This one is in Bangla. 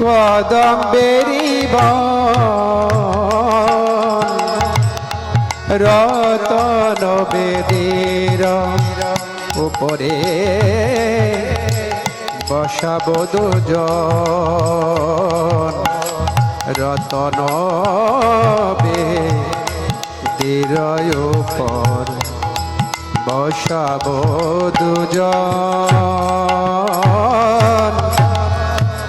কদম বেরিব রতন বেদির উপরে বসাব দুজন। রতন বেদির উপর বসাব দুজন।